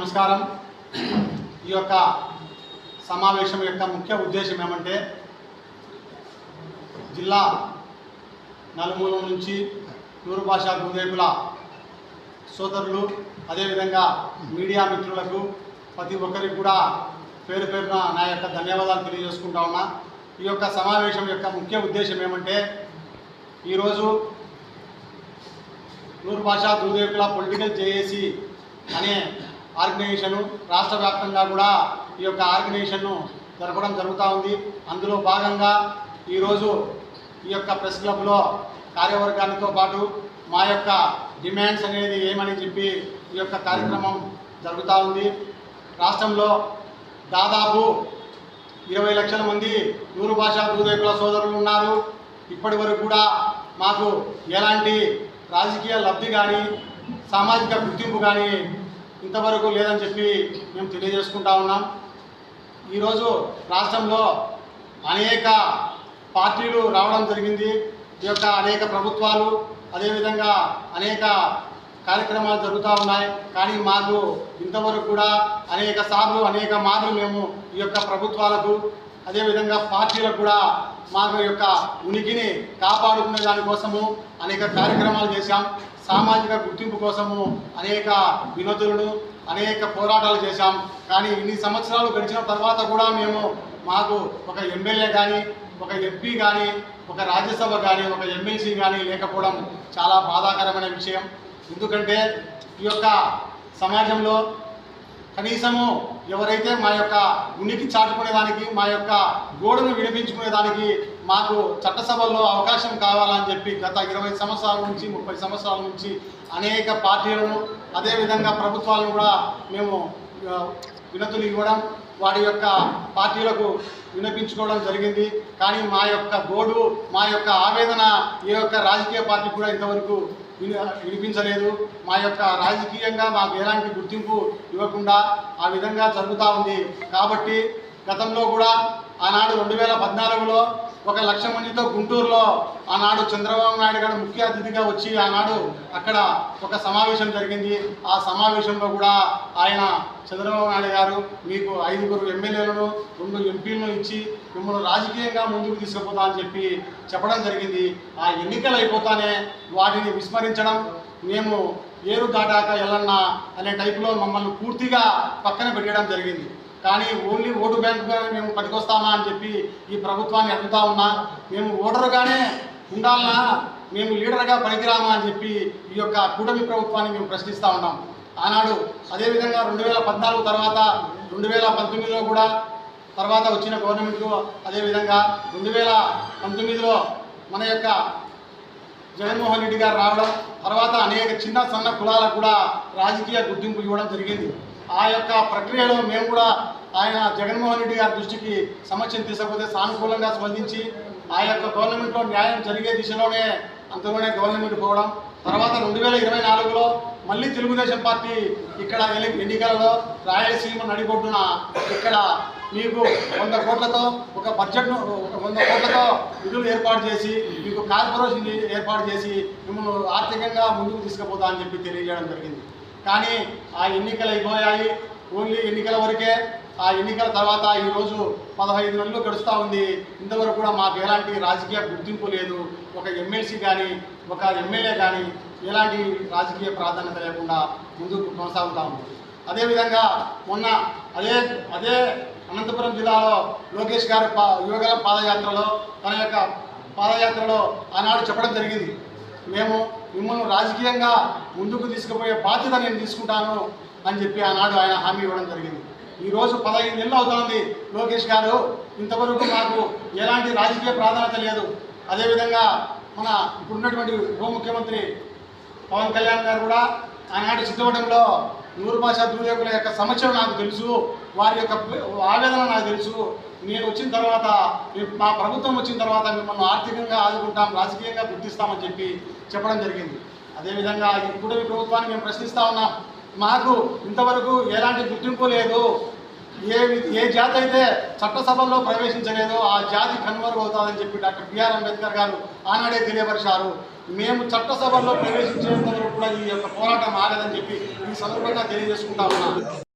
నమస్కారం. ఈ యొక్క సమావేశం యొక్క ముఖ్య ఉద్దేశం ఏమంటే జిల్లా నలుమూల నుంచి నూరు భాషా గురుదేవుల సోదరులు అదేవిధంగా మీడియా మిత్రులకు ప్రతి ఒక్కరికి కూడా పేరు పేరున నా యొక్క ధన్యవాదాలు తెలియజేసుకుంటా ఉన్నా. ఈ యొక్క సమావేశం యొక్క ముఖ్య ఉద్దేశం ఏమంటే ఈరోజు నూరు భాషా గురుదేవుల పొలిటికల్ జేఏసీ అనే ఆర్గనైజేషను రాష్ట్ర వ్యాప్తంగా కూడా ఈ యొక్క ఆర్గనైజేషన్ను జరపడం జరుగుతూ ఉంది. అందులో భాగంగా ఈరోజు ఈ యొక్క ప్రెస్ క్లబ్లో కార్యవర్గానితో పాటు మా యొక్క డిమాండ్స్ అనేది ఏమని చెప్పి ఈ యొక్క కార్యక్రమం జరుగుతూ ఉంది. రాష్ట్రంలో దాదాపు ఇరవై లక్షల మంది నూరు భాషా భూదేకుల సోదరులు ఉన్నారు. ఇప్పటి వరకు కూడా మాకు ఎలాంటి రాజకీయ లబ్ధి కానీ సామాజిక గుర్తింపు కానీ ఇంతవరకు లేదని చెప్పి మేము తెలియజేసుకుంటా ఉన్నాం. ఈరోజు రాష్ట్రంలో అనేక పార్టీలు రావడం జరిగింది. ఈ యొక్క అనేక ప్రభుత్వాలు అదేవిధంగా అనేక కార్యక్రమాలు జరుగుతూ ఉన్నాయి. కానీ మాకు ఇంతవరకు కూడా అనేక సార్లు అనేక మార్లు మేము ఈ యొక్క ప్రభుత్వాలకు అదేవిధంగా పార్టీలకు కూడా మాకు యొక్క ఉనికిని కాపాడుకునే దానికోసము అనేక కార్యక్రమాలు చేశాం. సామాజిక గుర్తింపు కోసము అనేక వినోదులను అనేక పోరాటాలు చేశాం. కానీ ఇన్ని సంవత్సరాలు గడిచిన తర్వాత కూడా మేము మాకు ఒక ఎమ్మెల్యే కానీ ఒక ఎంపీ కానీ ఒక రాజ్యసభ కానీ ఒక ఎమ్మెల్సీ కానీ లేకపోవడం చాలా బాధాకరమైన విషయం. ఎందుకంటే ఈ యొక్క సమాజంలో కనీసము ఎవరైతే మా యొక్క ఉనికి చాటుకునేదానికి మా యొక్క గోడును వినిపించుకునేదానికి మాకు చట్టసభల్లో అవకాశం కావాలని చెప్పి గత ఇరవై సంవత్సరాల నుంచి ముప్పై సంవత్సరాల నుంచి అనేక పార్టీలను అదేవిధంగా ప్రభుత్వాలను కూడా మేము వినతులు ఇవ్వడం వారి యొక్క పార్టీలకు వినిపించుకోవడం జరిగింది. కానీ మా యొక్క గోడు మా యొక్క ఆవేదన ఏ యొక్క రాజకీయ పార్టీ కూడా ఇంతవరకు వినిపించలేదు. మా యొక్క రాజకీయంగా మాకు ఎలాంటి గుర్తింపు ఇవ్వకుండా ఆ విధంగా జరుగుతూ ఉంది. కాబట్టి గతంలో కూడా ఆనాడు రెండు వేల పద్నాలుగులో ఒక లక్ష మందితో గుంటూరులో ఆనాడు చంద్రబాబు నాయుడు గారు ముఖ్య అతిథిగా వచ్చి ఆనాడు అక్కడ ఒక సమావేశం జరిగింది. ఆ సమావేశంలో కూడా ఆయన చంద్రబాబు నాయుడు గారు మీకు ఐదుగురు ఎమ్మెల్యేలను రెండు ఎంపీలను ఇచ్చి మిమ్మల్ని రాజకీయంగా ముందుకు తీసుకుపోతా అని చెప్పి చెప్పడం జరిగింది. ఆ ఎన్నికలు అయిపోతానే వాటిని విస్మరించడం మేము ఏరు దాటాక ఎల్లన్నా అనే టైపులో మమ్మల్ని పూర్తిగా పక్కన పెట్టడం జరిగింది. కానీ ఓన్లీ ఓటు బ్యాంకుగా మేము పనికొస్తామా అని చెప్పి ఈ ప్రభుత్వాన్ని అడుగుతా ఉన్నా. మేము ఓటరుగానే ఉండాలన్నా మేము లీడర్గా పనికిరామా అని చెప్పి ఈ యొక్క కూటమి ప్రభుత్వాన్ని మేము ప్రశ్నిస్తూ ఉన్నాం. ఆనాడు అదేవిధంగా రెండు వేల పద్నాలుగు తర్వాత రెండు వేల పంతొమ్మిదిలో కూడా తర్వాత వచ్చిన గవర్నమెంట్ అదేవిధంగా రెండు వేల పంతొమ్మిదిలో మన యొక్క జగన్మోహన్ రెడ్డి గారు రావడం తర్వాత అనేక చిన్న సన్న కులాలకు కూడా రాజకీయ గుర్తింపు ఇవ్వడం జరిగింది. ఆ యొక్క ప్రక్రియలో మేము కూడా ఆయన జగన్మోహన్ రెడ్డి గారి దృష్టికి సమస్యను తీసుకపోతే సానుకూలంగా స్పందించి ఆ యొక్క గవర్నమెంట్లో న్యాయం జరిగే దిశలోనే అంతలోనే గవర్నమెంట్ పోవడం. తర్వాత రెండు వేల ఇరవై నాలుగులో మళ్ళీ తెలుగుదేశం పార్టీ ఇక్కడ ఎన్నికలలో రాయలసీమ నడిబొడ్డున ఇక్కడ మీకు వంద కోట్లతో ఒక బడ్జెట్ను ఒక వంద కోట్లతో నిధులు ఏర్పాటు చేసి మీకు కార్పొరేషన్ ఏర్పాటు చేసి మిమ్మల్ని ఆర్థికంగా ముందుకు తీసుకుపోతా అని చెప్పి తెలియజేయడం జరిగింది. కానీ ఆ ఎన్నికలు అయిపోయాయి. ఓన్లీ ఎన్నికల వరకే. ఆ ఎన్నికల తర్వాత ఈరోజు పదహైదు నెలలు గడుస్తూ ఉంది. ఇంతవరకు కూడా మాకు ఎలాంటి రాజకీయ గుర్తింపు లేదు. ఒక ఎమ్మెల్సీ కానీ ఒక ఎమ్మెల్యే కానీ ఎలాంటి రాజకీయ ప్రాధాన్యత లేకుండా ముందుకు కొనసాగుతూ ఉంది. అదేవిధంగా మొన్న అదే అదే అనంతపురం జిల్లాలో లోకేష్ గారు పా యువగల పాదయాత్రలో తన యొక్క పాదయాత్రలో ఆనాడు చెప్పడం జరిగింది. మేము మిమ్మల్ని రాజకీయంగా ముందుకు తీసుకుపోయే బాధ్యత నేను తీసుకుంటాను అని చెప్పి ఆనాడు ఆయన హామీ ఇవ్వడం జరిగింది. ఈరోజు పదహైదు నెలలు అవుతోంది లోకేష్ గారు. ఇంతవరకు మాకు ఎలాంటి రాజకీయ ప్రాధాన్యత లేదు. అదేవిధంగా మన ఇప్పుడున్నటువంటి ఉప ముఖ్యమంత్రి పవన్ కళ్యాణ్ గారు కూడా ఆనాటి చిత్తవడంలో నూరు భాషా దూరేకుల యొక్క సమస్యలు నాకు తెలుసు వారి యొక్క ఆవేదన నాకు తెలుసు. నేను వచ్చిన తర్వాత మీ- మా ప్రభుత్వం వచ్చిన తర్వాత మిమ్మల్ని ఆర్థికంగా ఆదుకుంటాం రాజకీయంగా గుర్తిస్తామని చెప్పి చెప్పడం జరిగింది. అదేవిధంగా ఈ ప్రభుత్వాన్ని మేము ప్రశ్నిస్తా ఉన్నాం. మాకు ఇంతవరకు ఎలాంటి గుర్తింపు లేదు. ఏ ఏ జాతి అయితే చట్టసభల్లో ప్రవేశించలేదో ఆ జాతి కన్వర్గ్ అవుతుందని చెప్పి డాక్టర్ బిఆర్ అంబేద్కర్ గారు ఆనాడే తెలియపరిచారు. మేము చట్టసభల్లో ప్రవేశించేంత వరకు కూడా ఈ యొక్క పోరాటం ఆగదని చెప్పి ఈ సందర్భంగా తెలియజేసుకుంటా ఉన్నాను